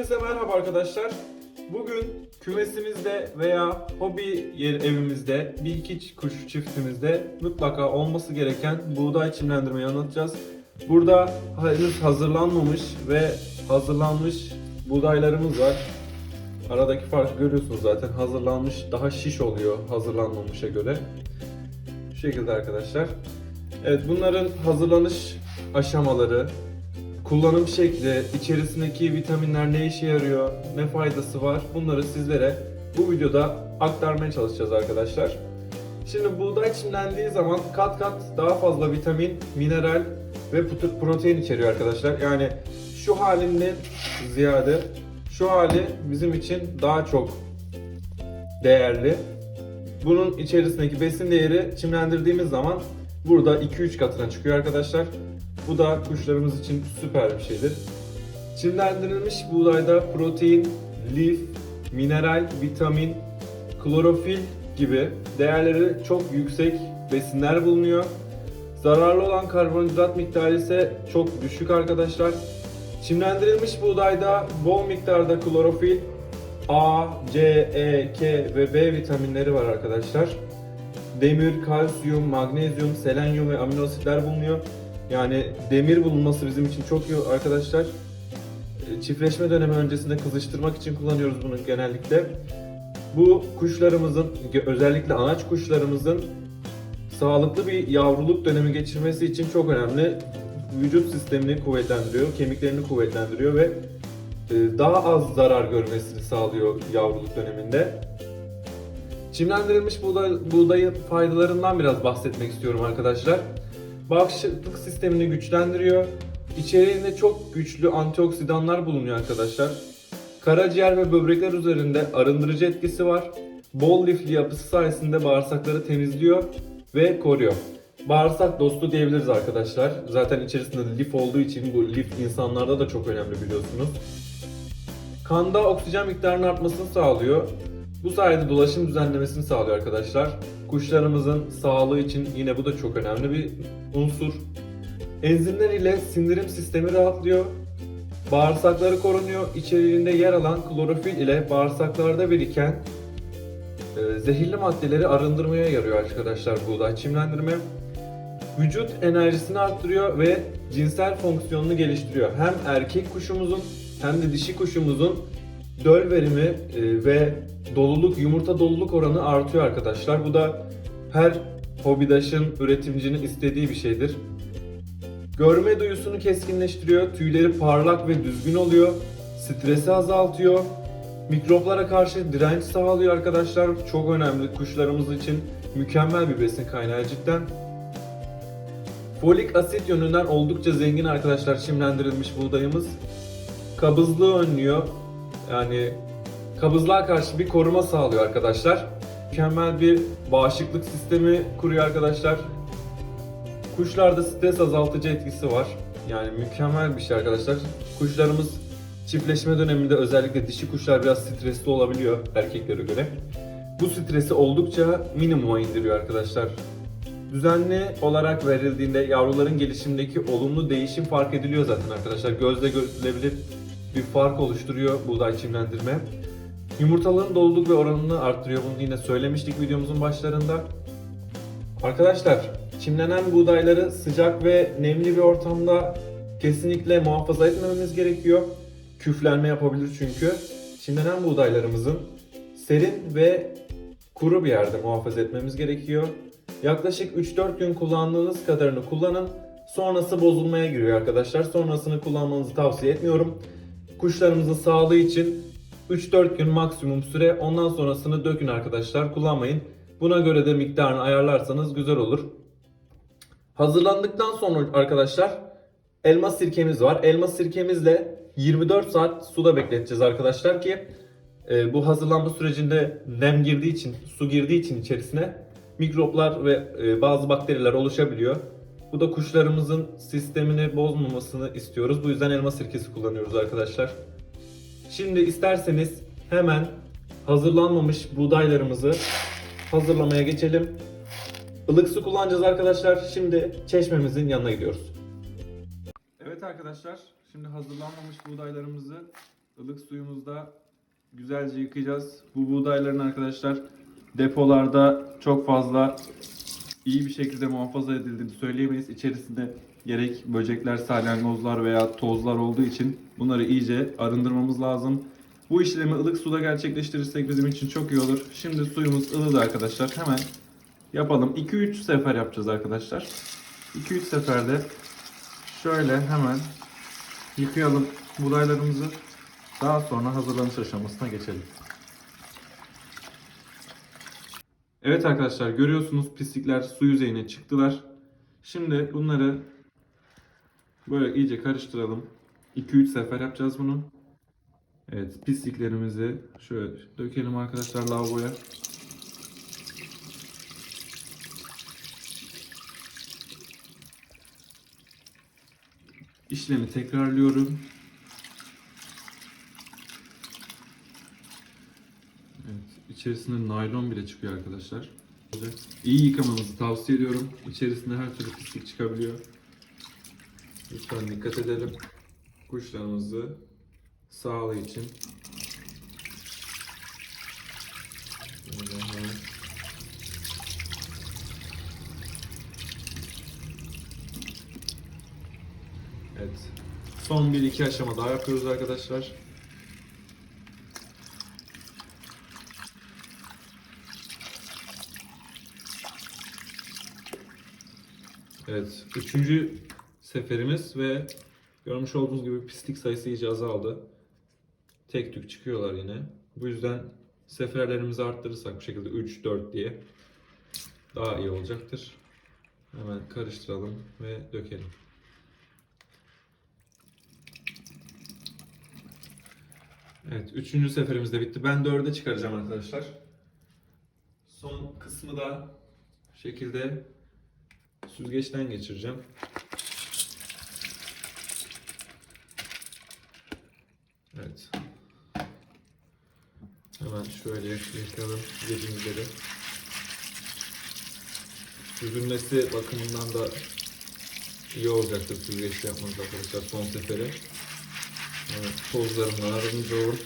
Herkese merhaba arkadaşlar. Bugün kümesimizde veya hobi yer evimizde bir iki kuş çiftimizde mutlaka olması gereken buğday çimlendirmeyi anlatacağız. Burada henüz hazırlanmamış ve hazırlanmış buğdaylarımız var. Aradaki farkı görüyorsunuz zaten. Hazırlanmış daha şiş oluyor hazırlanmamışa göre. Şu şekilde arkadaşlar. Evet bunların hazırlanış aşamaları, kullanım şekli, içerisindeki vitaminler ne işe yarıyor, ne faydası var bunları sizlere bu videoda aktarmaya çalışacağız arkadaşlar. Şimdi buğday çimlendiği zaman kat kat daha fazla vitamin, mineral ve protein içeriyor arkadaşlar. Yani şu halinden ziyade şu hali bizim için daha çok değerli. Bunun içerisindeki besin değeri çimlendirdiğimiz zaman burada 2-3 katına çıkıyor arkadaşlar. Bu da kuşlarımız için süper bir şeydir. Çimlendirilmiş buğdayda protein, lif, mineral, vitamin, klorofil gibi değerleri çok yüksek besinler bulunuyor. Zararlı olan karbonhidrat miktarı ise çok düşük arkadaşlar. Çimlendirilmiş buğdayda bol miktarda klorofil, A, C, E, K ve B vitaminleri var arkadaşlar. Demir, kalsiyum, magnezyum, selenyum ve amino asitler bulunuyor. Yani demir bulunması bizim için çok iyi arkadaşlar. E, Çiftleşme dönemi öncesinde kızıştırmak için kullanıyoruz bunu genellikle. Bu kuşlarımızın, özellikle anaç kuşlarımızın sağlıklı bir yavruluk dönemi geçirmesi için çok önemli. Vücut sistemini kuvvetlendiriyor, kemiklerini kuvvetlendiriyor ve e, daha az zarar görmesini sağlıyor yavruluk döneminde. Çimlendirilmiş buğday, buğdayın faydalarından biraz bahsetmek istiyorum arkadaşlar. Bağışıklık sistemini güçlendiriyor. İçeriğinde çok güçlü antioksidanlar bulunuyor arkadaşlar. Karaciğer ve böbrekler üzerinde arındırıcı etkisi var. Bol lifli yapısı sayesinde bağırsakları temizliyor ve koruyor. Bağırsak dostu diyebiliriz arkadaşlar. Zaten içerisinde lif olduğu için bu lif insanlarda da çok önemli biliyorsunuz. Kanda oksijen miktarının artmasını sağlıyor. Bu sayede dolaşım düzenlemesini sağlıyor arkadaşlar. Kuşlarımızın sağlığı için yine bu da çok önemli bir unsur. Enzimler ile sindirim sistemi rahatlıyor. Bağırsakları korunuyor. İçeriğinde yer alan klorofil ile bağırsaklarda biriken e, zehirli maddeleri arındırmaya yarıyor arkadaşlar buğday çimlendirme. Vücut enerjisini arttırıyor ve cinsel fonksiyonunu geliştiriyor. Hem erkek kuşumuzun hem de dişi kuşumuzun döl verimi e, ve doluluk, yumurta doluluk oranı artıyor arkadaşlar. Bu da her hobidaşın, üretimcinin istediği bir şeydir. Görme duyusunu keskinleştiriyor, tüyleri parlak ve düzgün oluyor, stresi azaltıyor, mikroplara karşı direnç sağlıyor arkadaşlar. Çok önemli kuşlarımız için mükemmel bir besin kaynağı cidden. Folik asit yönünden oldukça zengin arkadaşlar çimlendirilmiş buğdayımız. Kabızlığı önlüyor. Yani kabızlığa karşı bir koruma sağlıyor arkadaşlar. Mükemmel bir bağışıklık sistemi kuruyor arkadaşlar. Kuşlarda stres azaltıcı etkisi var. Yani mükemmel bir şey arkadaşlar. Kuşlarımız çiftleşme döneminde özellikle dişi kuşlar biraz stresli olabiliyor erkeklere göre. Bu stresi oldukça minimuma indiriyor arkadaşlar. Düzenli olarak verildiğinde yavruların gelişimindeki olumlu değişim fark ediliyor zaten arkadaşlar. Gözle görülebilir bir fark oluşturuyor buğday çimlendirme. Yumurtalığın doluluk ve oranını arttırıyor. Bunu yine söylemiştik videomuzun başlarında. Arkadaşlar çimlenen buğdayları sıcak ve nemli bir ortamda kesinlikle muhafaza etmememiz gerekiyor. Küflenme yapabilir çünkü. Çimlenen buğdaylarımızın serin ve kuru bir yerde muhafaza etmemiz gerekiyor. Yaklaşık 3-4 gün kullandığınız kadarını kullanın. Sonrası bozulmaya giriyor arkadaşlar. Sonrasını kullanmanızı tavsiye etmiyorum. Kuşlarımızın sağlığı için 3-4 gün maksimum süre. Ondan sonrasını dökün arkadaşlar. Kullanmayın. Buna göre de miktarını ayarlarsanız güzel olur. Hazırlandıktan sonra arkadaşlar elma sirkemiz var. Elma sirkemizle 24 saat suda bekleteceğiz arkadaşlar ki e, bu hazırlanma sürecinde nem girdiği için, su girdiği için içerisine mikroplar ve e, bazı bakteriler oluşabiliyor. Bu da kuşlarımızın sistemini bozmamasını istiyoruz. Bu yüzden elma sirkesi kullanıyoruz arkadaşlar. Şimdi isterseniz hemen hazırlanmamış buğdaylarımızı hazırlamaya geçelim. Ilık su kullanacağız arkadaşlar. Şimdi çeşmemizin yanına gidiyoruz. Evet arkadaşlar, şimdi hazırlanmamış buğdaylarımızı ılık suyumuzda güzelce yıkayacağız. Bu buğdayların arkadaşlar depolarda çok fazla iyi bir şekilde muhafaza edildiğini söyleyemeyiz. İçerisinde gerek böcekler, salyangozlar veya tozlar olduğu için bunları iyice arındırmamız lazım. Bu işlemi ılık suda gerçekleştirirsek bizim için çok iyi olur. Şimdi suyumuz ılıdı arkadaşlar. Hemen yapalım. 2-3 sefer yapacağız arkadaşlar. 2-3 seferde şöyle hemen yıkayalım buğdaylarımızı. Daha sonra hazırlanış aşamasına geçelim. Evet arkadaşlar görüyorsunuz pislikler su yüzeyine çıktılar. Şimdi bunları böyle iyice karıştıralım. 2-3 sefer yapacağız bunu. Evet pisliklerimizi şöyle dökelim arkadaşlar lavaboya. İşlemi tekrarlıyorum. Evet, içerisinde naylon bile çıkıyor arkadaşlar. İyi yıkamanızı tavsiye ediyorum. İçerisinde her türlü pislik çıkabiliyor. Lütfen dikkat edelim. Kuşlarımızı sağlığı için. Evet. Son bir iki aşama daha yapıyoruz arkadaşlar. Evet. Üçüncü seferimiz ve görmüş olduğunuz gibi pislik sayısı iyice azaldı. Tek tük çıkıyorlar yine. Bu yüzden seferlerimizi arttırırsak bu şekilde 3-4 diye daha iyi olacaktır. Hemen karıştıralım ve dökelim. Evet, üçüncü seferimiz de bitti. Ben dörde çıkaracağım arkadaşlar. Son kısmı da şekilde süzgeçten geçireceğim. Evet. Hemen şöyle yıkayalım dediğim gibi. Süzülmesi bakımından da iyi olacaktır süzgeçle yapmanız arkadaşlar son seferi. Evet, tozlarımla aranızda olun.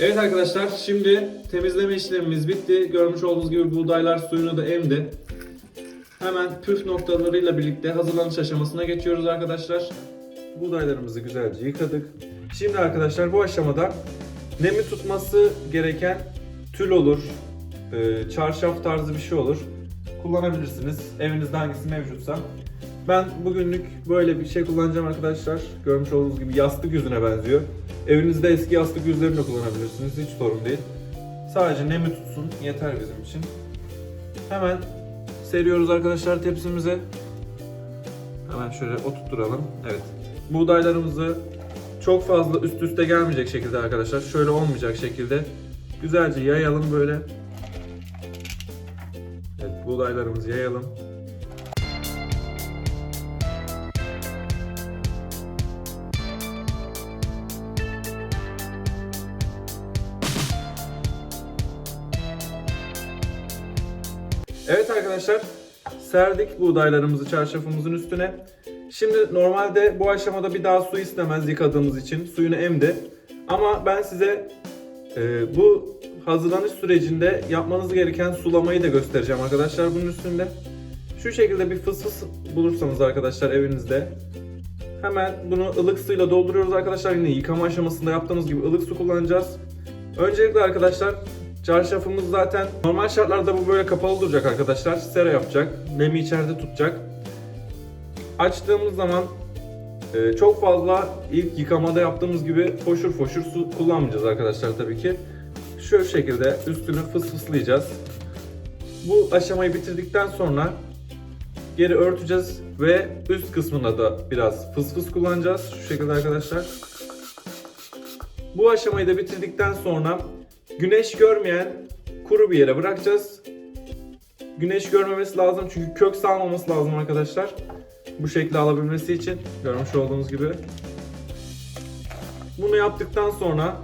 Evet arkadaşlar şimdi temizleme işlemimiz bitti. Görmüş olduğunuz gibi buğdaylar suyunu da emdi. Hemen püf noktalarıyla birlikte hazırlanış aşamasına geçiyoruz arkadaşlar. Buğdaylarımızı güzelce yıkadık. Şimdi arkadaşlar bu aşamada nemi tutması gereken tül olur, e, çarşaf tarzı bir şey olur. Kullanabilirsiniz. Evinizde hangisi mevcutsa. Ben bugünlük böyle bir şey kullanacağım arkadaşlar. Görmüş olduğunuz gibi yastık yüzüne benziyor. Evinizde eski yastık yüzlerini de kullanabilirsiniz. Hiç sorun değil. Sadece nemi tutsun yeter bizim için. Hemen seriyoruz arkadaşlar tepsimize. Hemen şöyle oturtturalım. Evet. Buğdaylarımızı çok fazla üst üste gelmeyecek şekilde arkadaşlar. Şöyle olmayacak şekilde güzelce yayalım böyle. Evet, buğdaylarımızı yayalım. Evet arkadaşlar, serdik buğdaylarımızı çarşafımızın üstüne. Şimdi normalde bu aşamada bir daha su istemez yıkadığımız için. Suyunu emdi. Ama ben size e, bu hazırlanış sürecinde yapmanız gereken sulamayı da göstereceğim arkadaşlar bunun üstünde. Şu şekilde bir fıs fıs bulursanız arkadaşlar evinizde hemen bunu ılık suyla dolduruyoruz arkadaşlar. Yine yıkama aşamasında yaptığımız gibi ılık su kullanacağız. Öncelikle arkadaşlar çarşafımız zaten normal şartlarda bu böyle kapalı duracak arkadaşlar. Sera yapacak. Nemi içeride tutacak. Açtığımız zaman e, çok fazla ilk yıkamada yaptığımız gibi foşur foşur su kullanmayacağız arkadaşlar tabii ki. Şu şekilde üstünü fıs fıslayacağız. Bu aşamayı bitirdikten sonra geri örteceğiz ve üst kısmına da biraz fıs fıs kullanacağız. Şu şekilde arkadaşlar. Bu aşamayı da bitirdikten sonra güneş görmeyen kuru bir yere bırakacağız. Güneş görmemesi lazım çünkü kök salmaması lazım arkadaşlar. Bu şekli alabilmesi için görmüş olduğunuz gibi. Bunu yaptıktan sonra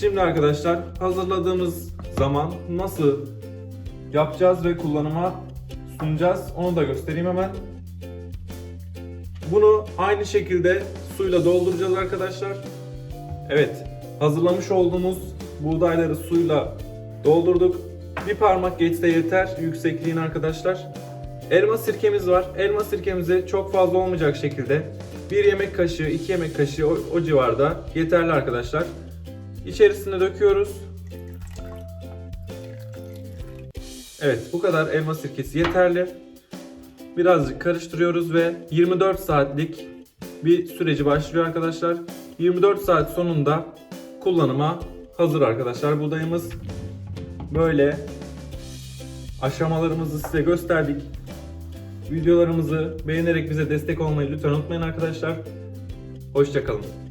şimdi arkadaşlar hazırladığımız zaman nasıl yapacağız ve kullanıma sunacağız. Onu da göstereyim hemen. Bunu aynı şekilde suyla dolduracağız arkadaşlar. Evet, hazırlamış olduğumuz buğdayları suyla doldurduk. Bir parmak geçse yeter yüksekliğin arkadaşlar. Elma sirkemiz var. Elma sirkemizi çok fazla olmayacak şekilde bir yemek kaşığı, iki yemek kaşığı o, o civarda yeterli arkadaşlar. İçerisine döküyoruz. Evet, bu kadar elma sirkesi yeterli. Birazcık karıştırıyoruz ve 24 saatlik bir süreci başlıyor arkadaşlar. 24 saat sonunda kullanıma hazır arkadaşlar buğdayımız. Böyle aşamalarımızı size gösterdik. Videolarımızı beğenerek bize destek olmayı lütfen unutmayın arkadaşlar. Hoşçakalın.